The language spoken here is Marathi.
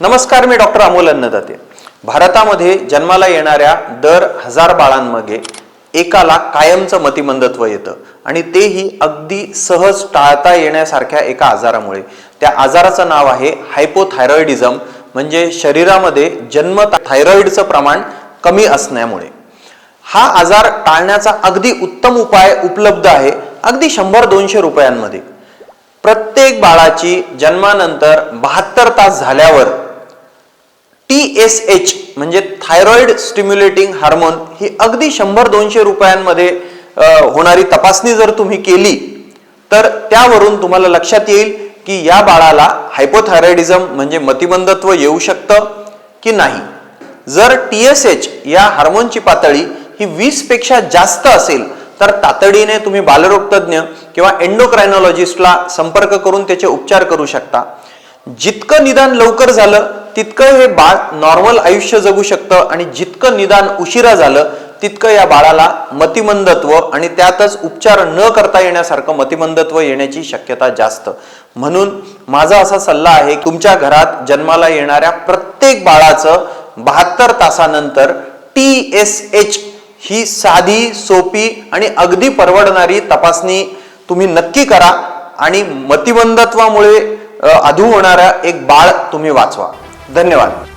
नमस्कार मी डॉक्टर अमोल अन्नदाते. भारतामध्ये जन्माला येणाऱ्या दर हजार बाळांमध्ये एकाला कायमचं मतिमंदत्व येतं आणि तेही अगदी सहज टाळता येण्यासारख्या एका आजारामुळे. त्या आजाराचं नाव आहे हायपोथायरॉइडिझम म्हणजे शरीरामध्ये जन्म थायरॉइडचं प्रमाण कमी असण्यामुळे. हा आजार टाळण्याचा अगदी उत्तम उपाय उपलब्ध आहे अगदी शंभर दोनशे रुपयांमध्ये. प्रत्येक बाळाची जन्मानंतर बहात्तर तास झाल्यावर टी एस एच म्हणजे थायरॉइड स्टिम्युलेटिंग हार्मोन ही अगदी शंभर दोनशे रुपयांमध्ये होणारी तपासणी जर तुम्ही केली तर त्यावरून तुम्हाला लक्षात येईल की या बाळाला हायपोथायरॉइडिझम म्हणजे मतिमंदत्व येऊ शकतं की नाही. जर टी एस एच या हार्मोनची पातळी ही वीसपेक्षा जास्त असेल तर तातडीने तुम्ही बालरोगतज्ञ किंवा एंडोक्रायनॉलॉजिस्टला संपर्क करून त्याचे उपचार करू शकता. जितकं निदान लवकर झालं तितकं हे बाळ नॉर्मल आयुष्य जगू शकतं आणि जितकं निदान उशिरा झालं तितकं या बाळाला मतिमंदत्व आणि त्यातच उपचार न करता येण्यासारखं मतिमंदत्व येण्याची शक्यता जास्त. म्हणून माझा असा सल्ला आहे तुमच्या घरात जन्माला येणाऱ्या प्रत्येक बाळाचं बहात्तर तासानंतर टी एस एच ही साधी सोपी आणि अगदी परवडणारी तपासणी तुम्ही नक्की करा आणि मतिमंदत्वामुळे अधू होणारा एक बाळ तुम्ही वाचवा. धन्यवाद.